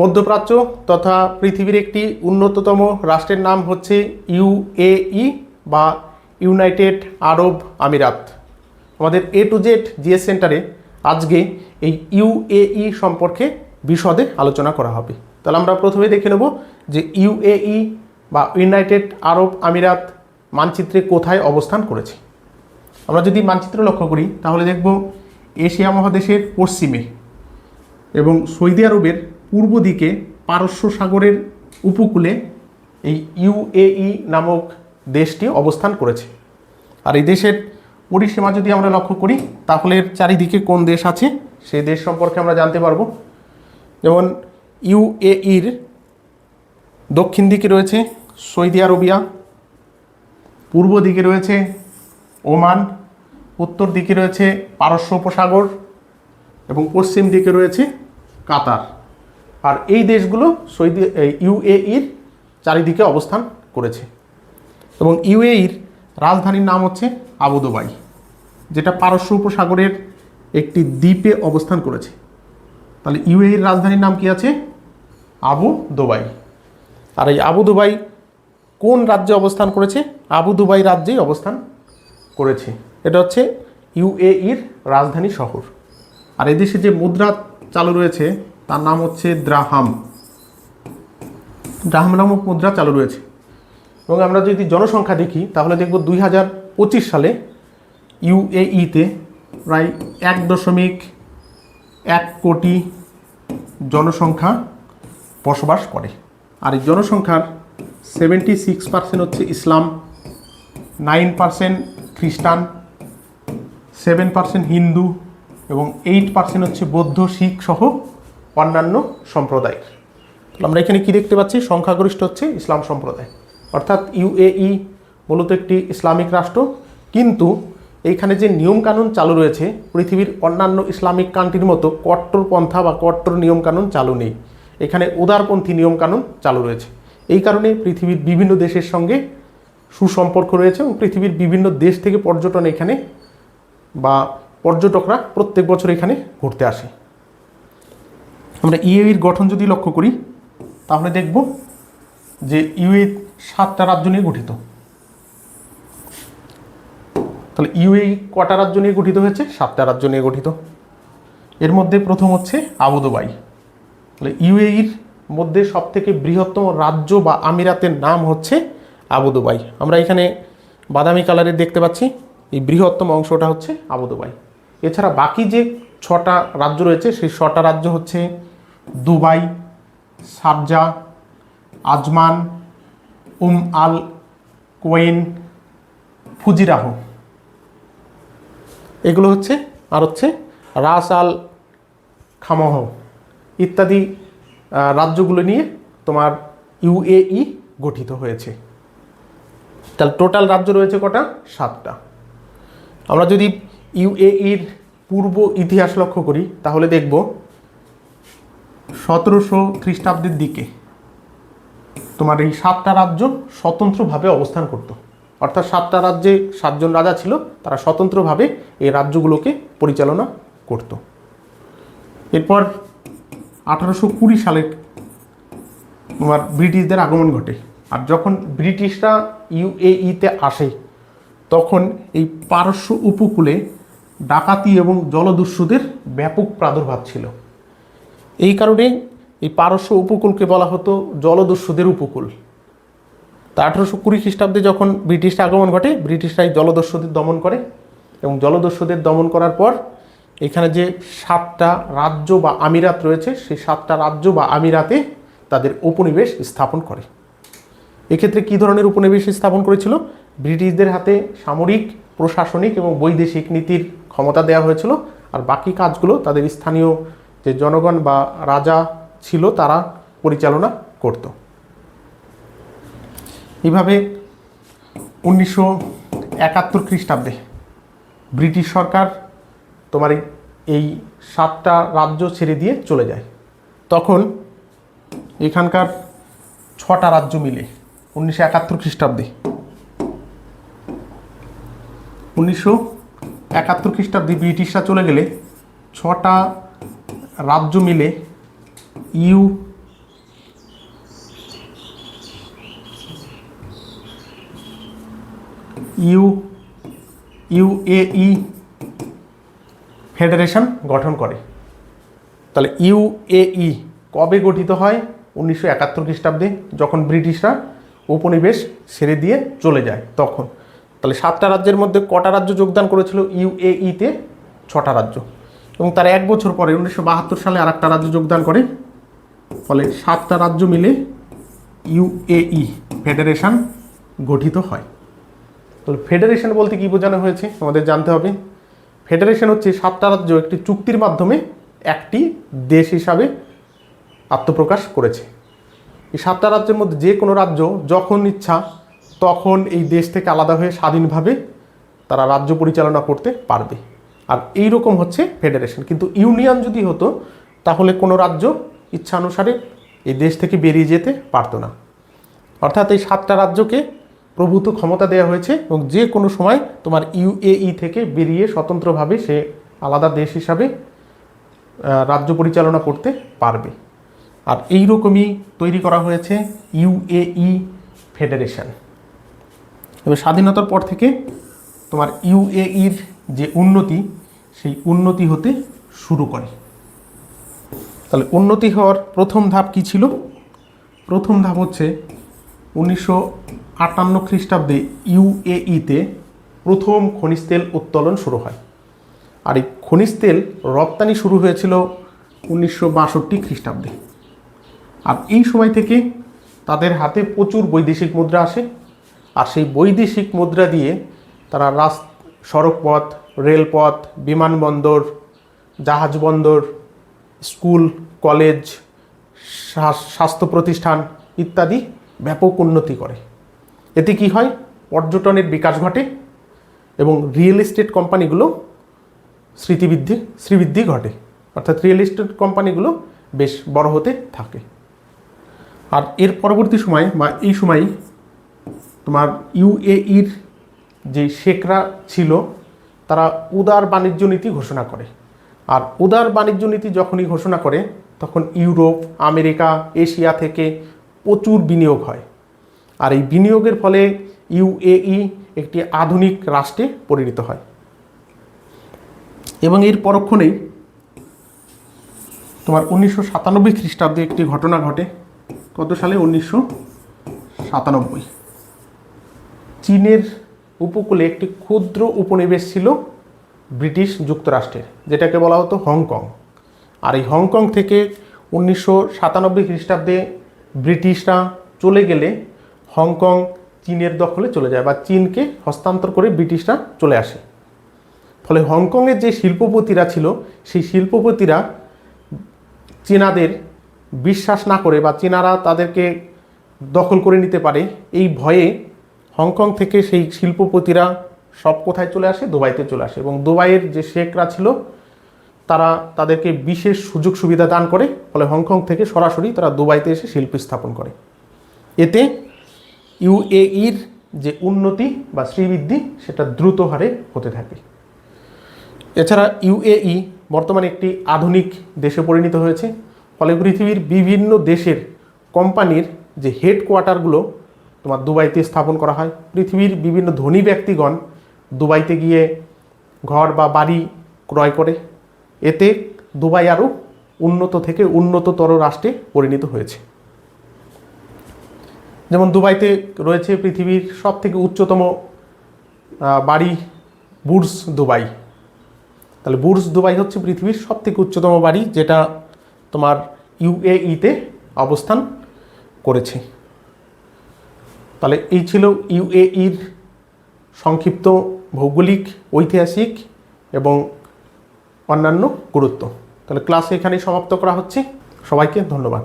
মধ্যপ্রাচ্য তথা পৃথিবীর একটি উন্নততম রাষ্ট্রের নাম হচ্ছে ইউএই বা ইউনাইটেড আরব আমিরাত। আমাদের এ টু জেড জিএস সেন্টারে আজকে এই ইউএই সম্পর্কে বিশদে আলোচনা করা হবে। তাহলে আমরা প্রথমে দেখে নেব যে ইউএই বা ইউনাইটেড আরব আমিরাত মানচিত্রে কোথায় অবস্থান করেছে। আমরা যদি মানচিত্র লক্ষ্য করি, তাহলে দেখব এশিয়া মহাদেশের পশ্চিমে এবং সৌদি আরবের পূর্ব দিকে পারস্য সাগরের উপকূলে এই ইউএই নামক দেশটি অবস্থান করেছে। আর এই দেশের পরিসীমা যদি আমরা লক্ষ্য করি, তাহলে চারিদিকে কোন দেশ আছে সেই দেশ সম্পর্কে আমরা জানতে পারব। যেমন ইউএইর দক্ষিণ দিকে রয়েছে সৌদি আরবিয়া, পূর্ব দিকে রয়েছে ওমান, উত্তর দিকে রয়েছে পারস্য উপসাগর এবং পশ্চিম দিকে রয়েছে কাতার। আর এই দেশগুলো সৌদি ইউএইর চারিদিকে অবস্থান করেছে। এবং ইউএইর রাজধানীর নাম হচ্ছে আবুদুবাই যেটা পারস্য উপসাগরের একটি দ্বীপে অবস্থান করেছে। তাহলে ইউএইর রাজধানীর নাম কি আছে? আবু দুবাই। আর এই আবু দুবাই কোন রাজ্যে অবস্থান করেছে? আবু দুবাই রাজ্যেই অবস্থান করেছে। এটা হচ্ছে ইউএইর রাজধানী শহর। আর এদেশে যে মুদ্রা চালু রয়েছে তার নাম হচ্ছে দ্রাহাম। দ্রাহাম নামক মুদ্রা চালু রয়েছে। এবং আমরা যদি জনসংখ্যা দেখি, তাহলে দেখব দুই হাজার পঁচিশ সালে ইউএইতে প্রায় এক দশমিক এক কোটি জনসংখ্যা বসবাস করে। আর এই জনসংখ্যার সেভেন্টি সিক্স পার্সেন্ট হচ্ছে ইসলাম নাইন পার্সেন্ট খ্রিস্টান সেভেন পার্সেন্ট হিন্দু এবং এইট পার্সেন্ট হচ্ছে বৌদ্ধ, শিখ সহ অন্যান্য সম্প্রদায়ের। তাহলে আমরা এখানে কি দেখতে পাচ্ছি? সংখ্যাগরিষ্ঠ হচ্ছে ইসলাম সম্প্রদায়। অর্থাৎ ইউএই মূলত একটি ইসলামিক রাষ্ট্র। কিন্তু এইখানে যে নিয়মকানুন চালু রয়েছে, পৃথিবীর অন্যান্য ইসলামিক কান্ট্রির মতো কট্টরপন্থা বা কট্টর নিয়মকানুন চালু নেই। এখানে উদারপন্থী নিয়মকানুন চালু রয়েছে। এই কারণে পৃথিবীর বিভিন্ন দেশের সঙ্গে সুসম্পর্ক রয়েছে এবং পৃথিবীর বিভিন্ন দেশ থেকে পর্যটন এখানে বা পর্যটকরা প্রত্যেক বছর এখানে ঘুরতে আসে। আমরা ইউএইর গঠন যদি লক্ষ্য করি, তাহলে দেখব যে ইউএই সাতটা রাজ্য নিয়ে গঠিত। তাহলে ইউএই কটা রাজ্য নিয়ে গঠিত হয়েছে? সাতটা রাজ্য নিয়ে গঠিত। এর মধ্যে প্রথম হচ্ছে আবুদুবাই তাহলে ইউএইর মধ্যে সবথেকে বৃহত্তম রাজ্য বা আমিরাতের নাম হচ্ছে আবুদুবাই আমরা এখানে বাদামি কালারের দেখতে পাচ্ছি, এই বৃহত্তম অংশটা হচ্ছে আবুদুবাই এছাড়া বাকি যে ছটা রাজ্য রয়েছে, সেই ছটা রাজ্য হচ্ছে Dubai, Sharjah, Ajman, Umm Al Quwain Fujairah. এগুলো হচ্ছে, আর হচ্ছে রাস আল খামহ ইত্যাদি রাজ্যগুলো নিয়ে তোমার ইউএই গঠিত হয়েছে। তাহলে টোটাল রাজ্য রয়েছে কটা? সাতটা। আমরা যদি ইউএইর পূর্ব ইতিহাস লক্ষ্য করি, তাহলে দেখব সতেরোশো খ্রিস্টাব্দের দিকে তোমার এই সাতটা রাজ্য স্বতন্ত্রভাবে অবস্থান করত। অর্থাৎ সাতটা রাজ্যে সাতজন রাজা ছিল, তারা স্বতন্ত্রভাবে এই রাজ্যগুলোকে পরিচালনা করত। এরপর আঠারোশো কুড়ি সালে তোমার ব্রিটিশদের আগমন ঘটে। আর যখন ব্রিটিশরা ইউএইতে আসে, তখন এই পারস্য উপকূলে ডাকাতি এবং জলদস্যুদের ব্যাপক প্রাদুর্ভাব ছিল। এই কারণে এই পারস্য উপকূলকে বলা হতো জলদস্যুদের উপকূল। তা আঠারোশো কুড়ি খ্রিস্টাব্দে যখন ব্রিটিশরা আগমন ঘটে ব্রিটিশরা এই জলদস্যুদের দমন করে এবং জলদস্যুদের দমন করার পর এখানে যে সাতটা রাজ্য বা আমিরাত রয়েছে, সেই সাতটা রাজ্য বা আমিরাতে তাদের উপনিবেশ স্থাপন করে। এক্ষেত্রে কী ধরনের উপনিবেশ স্থাপন করেছিল? ব্রিটিশদের হাতে সামরিক, প্রশাসনিক এবং বৈদেশিক নীতির ক্ষমতা দেওয়া হয়েছিল, আর বাকি কাজগুলো তাদের স্থানীয় যে জনগণ বা রাজা ছিল তারা পরিচালনা করত। এইভাবে উনিশশো একাত্তর খ্রিস্টাব্দে ব্রিটিশ সরকার তোমার এই সাতটা রাজ্য ছেড়ে দিয়ে চলে যায়। তখন এখানকার ছটা রাজ্য মিলে উনিশশো একাত্তর খ্রিস্টাব্দে। উনিশশো একাত্তর খ্রিস্টাব্দে ব্রিটিশরা চলে গেলে ছটা রাজ্য মিলে ইউ ইউ ইউএই ফেডারেশন গঠন করে। তাহলে ইউএই কবে গঠিত হয়? উনিশশো একাত্তর খ্রিস্টাব্দে, যখন ব্রিটিশরা উপনিবেশ ছেড়ে দিয়ে চলে যায় তখন। তাহলে সাতটা রাজ্যের মধ্যে কটা রাজ্য যোগদান করেছিল? ইউএইতে ছটা রাজ্য। এবং তার এক বছর পরে উনিশশো বাহাত্তর সালে আর একটা রাজ্য যোগদান করে। ফলে সাতটা রাজ্য মিলে ইউএই ফেডারেশন, গঠিত হয়। তাহলে ফেডারেশন বলতে কি বোঝানো হয়েছে? আমাদের জানতে হবে। ফেডারেশন হচ্ছে সাতটা রাজ্য একটি চুক্তির মাধ্যমে একটি দেশ হিসাবে আত্মপ্রকাশ করেছে। এই সাতটা রাজ্যের মধ্যে যে কোনো রাজ্য যখন ইচ্ছা তখন এই দেশ থেকে আলাদা হয়ে স্বাধীনভাবে তারা রাজ্য পরিচালনা করতে পারবে। আর এই রকম হচ্ছে ফেডারেশন। কিন্তু ইউনিয়ন যদি হতো, তাহলে কোনো রাজ্য ইচ্ছানুসারে এই দেশ থেকে বেরিয়ে যেতে পারতো না। অর্থাৎ এই সাতটা রাজ্যকে প্রভূত ক্ষমতা দেওয়া হয়েছে এবং যে কোনো সময় তোমার ইউএই থেকে বেরিয়ে স্বতন্ত্রভাবে সে আলাদা দেশ হিসাবে রাজ্য পরিচালনা করতে পারবে। আর এই রকমই তৈরি করা হয়েছে ইউএই ফেডারেশন। এবার স্বাধীনতার পর থেকে তোমার ইউএইর যে উন্নতি, সেই উন্নতি হতে শুরু করে। তাহলে উন্নতি হওয়ার প্রথম ধাপ কি ছিল? প্রথম ধাপ হচ্ছে উনিশশো আটান্ন খ্রিস্টাব্দে ইউএইতে প্রথম খনিজ তেল উত্তোলন শুরু হয়। আর এই খনিজ তেল রপ্তানি শুরু হয়েছিল উনিশশো বাষট্টি খ্রিস্টাব্দে। আর এই সময় থেকে তাদের হাতে প্রচুর বৈদেশিক মুদ্রা আসে। আর সেই বৈদেশিক মুদ্রা দিয়ে তারা রাস সড়কপথ, রেলপথ, বিমানবন্দর জাহাজ বন্দর স্কুল, কলেজ স্বাস্থ্য প্রতিষ্ঠান ইত্যাদি ব্যাপক উন্নতি করে। এতে কি হয়? পর্যটনের বিকাশ ঘটে এবং রিয়েল এস্টেট কোম্পানিগুলো স্মৃতিবৃদ্ধি, শ্রীবৃদ্ধি ঘটে। অর্থাৎ রিয়েল এস্টেট কোম্পানিগুলো বেশ বড় হতে থাকে। আর এর পরবর্তী সময় বা এই সময় তোমার ইউএইর যে শেখরা ছিল, তারা উদার বাণিজ্য নীতি ঘোষণা করে। আর উদার বাণিজ্য নীতি যখনই ঘোষণা করে, তখন ইউরোপ, আমেরিকা, এশিয়া থেকে প্রচুর বিনিয়োগ হয়। আর এই বিনিয়োগের ফলে ইউএই একটি আধুনিক রাষ্ট্রে পরিণত হয়। এবং এর পরক্ষণেই তোমার উনিশশো সাতানব্বই খ্রিস্টাব্দে একটি ঘটনা ঘটে। কত সালে? উনিশশো সাতানব্বই। চীনের উপকূলে একটি ক্ষুদ্র উপনিবেশ ছিল ব্রিটিশ যুক্তরাষ্ট্রের, যেটাকে বলা হতো হংকং। আর এই হংকং থেকে উনিশশো সাতানব্বই খ্রিস্টাব্দে ব্রিটিশরা চলে গেলে হংকং চীনের দখলে চলে যায় বা চীনকে হস্তান্তর করে ব্রিটিশরা চলে আসে। ফলে হংকংয়ের যে শিল্পপতিরা ছিল, সেই শিল্পপতিরা চীনাদের বিশ্বাস না করে বা চীনারা তাদেরকে দখল করে নিতে পারে, এই ভয়ে হংকং থেকে সেই শিল্পপতিরা সব কোথায় চলে আসে? দুবাইতে চলে আসে। এবং দুবাইয়ের যে শেখরা ছিল, তারা তাদেরকে বিশেষ সুযোগ সুবিধা দান করে। ফলে হংকং থেকে সরাসরি তারা দুবাইতে এসে শিল্প স্থাপন করে। এতে ইউএইর যে উন্নতি বা শ্রীবৃদ্ধি, সেটা দ্রুত হারে হতে থাকে। এছাড়া ইউএই বর্তমানে একটি আধুনিক দেশে পরিণত হয়েছে। ফলে পৃথিবীর বিভিন্ন দেশের কোম্পানির যে হেডকোয়ার্টারগুলো তোমার দুবাইতে স্থাপন করা হয়। পৃথিবীর বিভিন্ন ধনী ব্যক্তিগণ দুবাইতে গিয়ে ঘর বা বাড়ি ক্রয় করে। এতে দুবাই আরও উন্নত থেকে উন্নততর রাষ্ট্রে পরিণত হয়েছে। যেমন দুবাইতে রয়েছে পৃথিবীর সব থেকে উচ্চতম বাড়ি বুর্স দুবাই। তাহলে বুর্স দুবাই হচ্ছে পৃথিবীর সব থেকে উচ্চতম বাড়ি যেটা তোমার ইউএইতে অবস্থান করেছে। তাহলে এই ছিল ইউএইর সংক্ষিপ্ত ভৌগোলিক, ঐতিহাসিক এবং অন্যান্য গুরুত্ব। তাহলে ক্লাস এখানেই সমাপ্ত করা হচ্ছে। সবাইকে ধন্যবাদ।